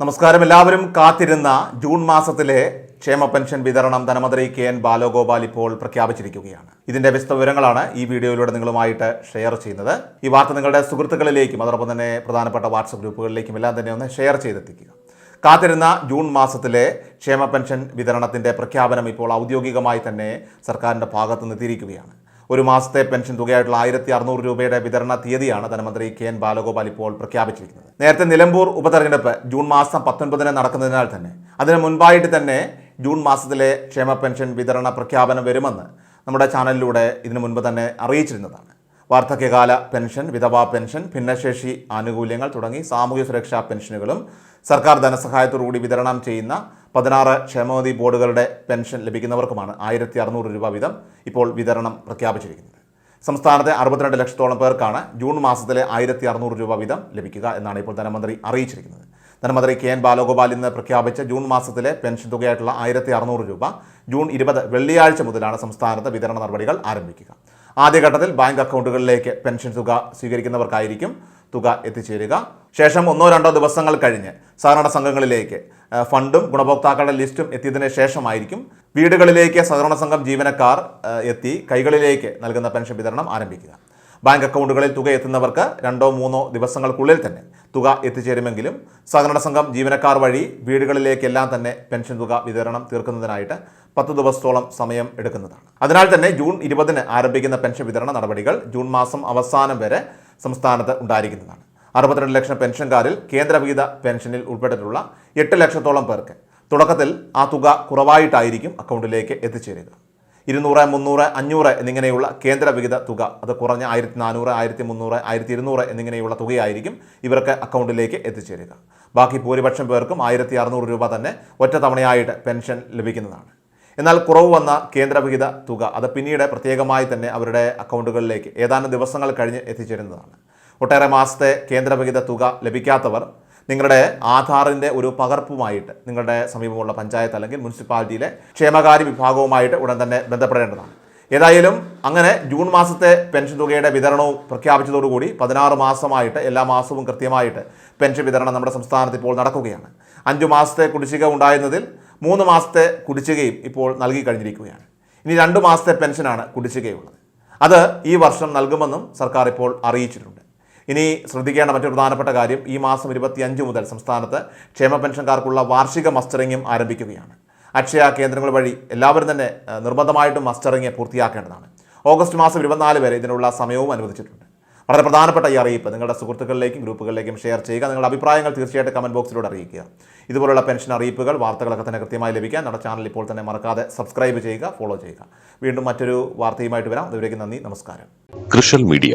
നമസ്കാരം. എല്ലാവരും കാത്തിരുന്ന ജൂൺ മാസത്തിലെ ക്ഷേമ പെൻഷൻ വിതരണം ധനമന്ത്രി കെ എൻ ബാലഗോപാൽ ഇപ്പോൾ പ്രഖ്യാപിച്ചിരിക്കുകയാണ്. ഇതിന്റെ വിശദ വിവരങ്ങളാണ് ഈ വീഡിയോയിലൂടെ നിങ്ങളുമായിട്ട് ഷെയർ ചെയ്യുന്നത്. ഈ വാർത്ത നിങ്ങളുടെ സുഹൃത്തുക്കളിലേക്കും അതോടൊപ്പം തന്നെ പ്രധാനപ്പെട്ട വാട്സപ്പ് ഗ്രൂപ്പുകളിലേക്കും എല്ലാം തന്നെ ഒന്ന് ഷെയർ ചെയ്തെത്തിക്കുക. കാത്തിരുന്ന ജൂൺ മാസത്തിലെ ക്ഷേമ പെൻഷൻ വിതരണത്തിന്റെ പ്രഖ്യാപനം ഇപ്പോൾ ഔദ്യോഗികമായി തന്നെ സർക്കാരിന്റെ ഭാഗത്ത് നിന്നെത്തിയിരിക്കുകയാണ് ഒരു മാസത്തെ പെൻഷൻ തുകയായിട്ടുള്ള ആയിരത്തി അറുന്നൂറ് രൂപയുടെ വിതരണ തീയതിയാണ് ധനമന്ത്രി കെ എൻ ബാലഗോപാൽ ഇപ്പോൾ പ്രഖ്യാപിച്ചിരിക്കുന്നത്. നേരത്തെ നിലമ്പൂർ ഉപതെരഞ്ഞെടുപ്പ് ജൂൺ മാസം പത്തൊൻപതിന് നടക്കുന്നതിനാൽ തന്നെ അതിന് മുൻപായിട്ട് തന്നെ ജൂൺ മാസത്തിലെ ക്ഷേമ പെൻഷൻ വിതരണ പ്രഖ്യാപനം വരുമെന്ന് നമ്മുടെ ചാനലിലൂടെ ഇതിനു മുൻപ് തന്നെ അറിയിച്ചിരുന്നതാണ്. വാർദ്ധക്യകാല പെൻഷൻ വിധവാ പെൻഷൻ ഭിന്നശേഷി ആനുകൂല്യങ്ങൾ തുടങ്ങി സാമൂഹ്യ സുരക്ഷാ പെൻഷനുകളും സർക്കാർ ധനസഹായത്തോടുകൂടി വിതരണം ചെയ്യുന്ന പതിനാറ് ക്ഷേമനിധി ബോർഡുകളുടെ പെൻഷൻ ലഭിക്കുന്നവർക്കുമാണ് ആയിരത്തി അറുന്നൂറ് രൂപ വീതം ഇപ്പോൾ വിതരണം പ്രഖ്യാപിച്ചിരിക്കുന്നത്. സംസ്ഥാനത്തെ അറുപത്തിരണ്ട് ലക്ഷത്തോളം പേർക്കാണ് ജൂൺ മാസത്തിലെ ആയിരത്തി അറുന്നൂറ് രൂപ വീതം ലഭിക്കുക എന്നാണ് ഇപ്പോൾ ധനമന്ത്രി അറിയിച്ചിരിക്കുന്നത്. ധനമന്ത്രി കെ എൻ ബാലഗോപാൽ ഇന്ന് പ്രഖ്യാപിച്ച ജൂൺ മാസത്തിലെ പെൻഷൻ തുകയായിട്ടുള്ള ആയിരത്തി അറുന്നൂറ് രൂപ ജൂൺ ഇരുപത് വെള്ളിയാഴ്ച മുതലാണ് സംസ്ഥാനത്ത് വിതരണ നടപടികൾ ആരംഭിക്കുക. ആദ്യഘട്ടത്തിൽ ബാങ്ക് അക്കൗണ്ടുകളിലേക്ക് പെൻഷൻ തുക സ്വീകരിക്കുന്നവർക്കായിരിക്കും തുക എത്തിച്ചേരുക. ശേഷം ഒന്നോ രണ്ടോ ദിവസങ്ങൾ കഴിഞ്ഞ് സഹകരണ സംഘങ്ങളിലേക്ക് ഫണ്ടും ഗുണഭോക്താക്കളുടെ ലിസ്റ്റും എത്തിയതിന് ശേഷമായിരിക്കും വീടുകളിലേക്ക് സഹകരണ സംഘം ജീവനക്കാർ എത്തി കൈകളിലേക്ക് നൽകുന്ന പെൻഷൻ വിതരണം ആരംഭിക്കുക. ബാങ്ക് അക്കൗണ്ടുകളിൽ തുക എത്തുന്നവർക്ക് രണ്ടോ മൂന്നോ ദിവസങ്ങൾക്കുള്ളിൽ തന്നെ തുക എത്തിച്ചേരുമെങ്കിലും സഹകരണ സംഘം ജീവനക്കാർ വഴി വീടുകളിലേക്കെല്ലാം തന്നെ പെൻഷൻ തുക വിതരണം തീർക്കുന്നതിനായിട്ട് പത്ത് ദിവസത്തോളം സമയം എടുക്കുന്നതാണ്. അതിനാൽ തന്നെ ജൂൺ ഇരുപതിന് ആരംഭിക്കുന്ന പെൻഷൻ വിതരണ നടപടികൾ ജൂൺ മാസം അവസാനം വരെ സംസ്ഥാനത്ത് ഉണ്ടായിരിക്കുന്നതാണ്. അറുപത്തിരണ്ട് ലക്ഷം പെൻഷൻകാരിൽ കേന്ദ്രവിഹിത പെൻഷനിൽ ഉൾപ്പെട്ടിട്ടുള്ള എട്ട് ലക്ഷത്തോളം പേർക്ക് തുടക്കത്തിൽ ആ തുക കുറവായിട്ടായിരിക്കും അക്കൗണ്ടിലേക്ക് എത്തിച്ചേരുക. ഇരുന്നൂറ് മുന്നൂറ് അഞ്ഞൂറ് എന്നിങ്ങനെയുള്ള കേന്ദ്ര വിഹിത തുക. അത് കുറഞ്ഞ ആയിരത്തി നാനൂറ് ആയിരത്തി മുന്നൂറ് ആയിരത്തി ഇരുന്നൂറ് എന്നിങ്ങനെയുള്ള തുകയായിരിക്കും ഇവർക്ക് അക്കൗണ്ടിലേക്ക് എത്തിച്ചേരുക. ബാക്കി ഭൂരിപക്ഷം പേർക്കും ആയിരത്തി അറുന്നൂറ് രൂപ തന്നെ ഒറ്റ തവണയായിട്ട് പെൻഷൻ ലഭിക്കുന്നതാണ്. എന്നാൽ കുറവ് വന്ന കേന്ദ്രവിഹിത തുക അത് പിന്നീട് പ്രത്യേകമായി തന്നെ അവരുടെ അക്കൗണ്ടുകളിലേക്ക് ഏതാനും ദിവസങ്ങൾ കഴിഞ്ഞ് എത്തിച്ചേരുന്നതാണ്. ഒട്ടേറെ മാസത്തെ കേന്ദ്രവിഹിത തുക ലഭിക്കാത്തവർ നിങ്ങളുടെ ആധാറിന്റെ ഒരു പകർപ്പുമായിട്ട് നിങ്ങളുടെ സമീപമുള്ള പഞ്ചായത്ത് അല്ലെങ്കിൽ മുനിസിപ്പാലിറ്റിയിലെ ക്ഷേമകാര്യ വിഭാഗവുമായിട്ട് ഉടൻ തന്നെ ബന്ധപ്പെടേണ്ടതാണ്. ഏതായാലും അങ്ങനെ ജൂൺ മാസത്തെ പെൻഷൻ തുകയുടെ വിതരണവും പ്രഖ്യാപിച്ചതോടുകൂടി പതിനാറ് മാസമായിട്ട് എല്ലാ മാസവും കൃത്യമായിട്ട് പെൻഷൻ വിതരണം നമ്മുടെ സംസ്ഥാനത്ത് ഇപ്പോൾ നടക്കുകയാണ്. അഞ്ചു മാസത്തെ കുടിശ്ശിക ഉണ്ടായിരുന്നതിൽ മൂന്ന് മാസത്തെ കുടിശ്ശികയും ഇപ്പോൾ നൽകി കഴിഞ്ഞിരിക്കുകയാണ്. ഇനി രണ്ട് മാസത്തെ പെൻഷനാണ് കുടിശ്ശികയുള്ളത്. അത് ഈ വർഷം നൽകുമെന്നും സർക്കാർ ഇപ്പോൾ അറിയിച്ചിട്ടുണ്ട്. ഇനി ശ്രദ്ധിക്കേണ്ട മറ്റൊരു പ്രധാനപ്പെട്ട കാര്യം ഈ മാസം ഇരുപത്തിയഞ്ച് മുതൽ സംസ്ഥാനത്ത് ക്ഷേമ പെൻഷൻകാർക്കുള്ള വാർഷിക മസ്റ്ററിങ്ങും ആരംഭിക്കുകയാണ്. അക്ഷയ കേന്ദ്രങ്ങൾ വഴി എല്ലാവരും തന്നെ നിർബന്ധമായിട്ടും മസ്റ്ററിങ് പൂർത്തിയാക്കേണ്ടതാണ്. ഓഗസ്റ്റ് മാസം ഇരുപത്തിനാല് വരെ ഇതിനുള്ള സമയവും അനുവദിച്ചിട്ടുണ്ട്. വളരെ പ്രധാനപ്പെട്ട ഈ അറിയിപ്പ് നിങ്ങളുടെ സുഹൃത്തുക്കളിലേക്കും ഗ്രൂപ്പുകളിലേക്കും ഷെയർ ചെയ്യുക. നിങ്ങളുടെ അഭിപ്രായങ്ങൾ തീർച്ചയായിട്ടും കമന്റ് ബോക്സിലൂടെ അറിയിക്കുക. ഇതുപോലുള്ള പെൻഷൻ അറിയിപ്പുകൾ വാർത്തകളൊക്കെ തന്നെ കൃത്യമായി ലഭിക്കാൻ നമ്മുടെ ചാനൽ ഇപ്പോൾ തന്നെ മറക്കാതെ സബ്സ്ക്രൈബ് ചെയ്യുക ഫോളോ ചെയ്യുക. വീണ്ടും മറ്റൊരു വാർത്തയുമായിട്ട് വരാം. അതുവരേക്കും നന്ദി നമസ്കാരം. കൃഷൽ മീഡിയ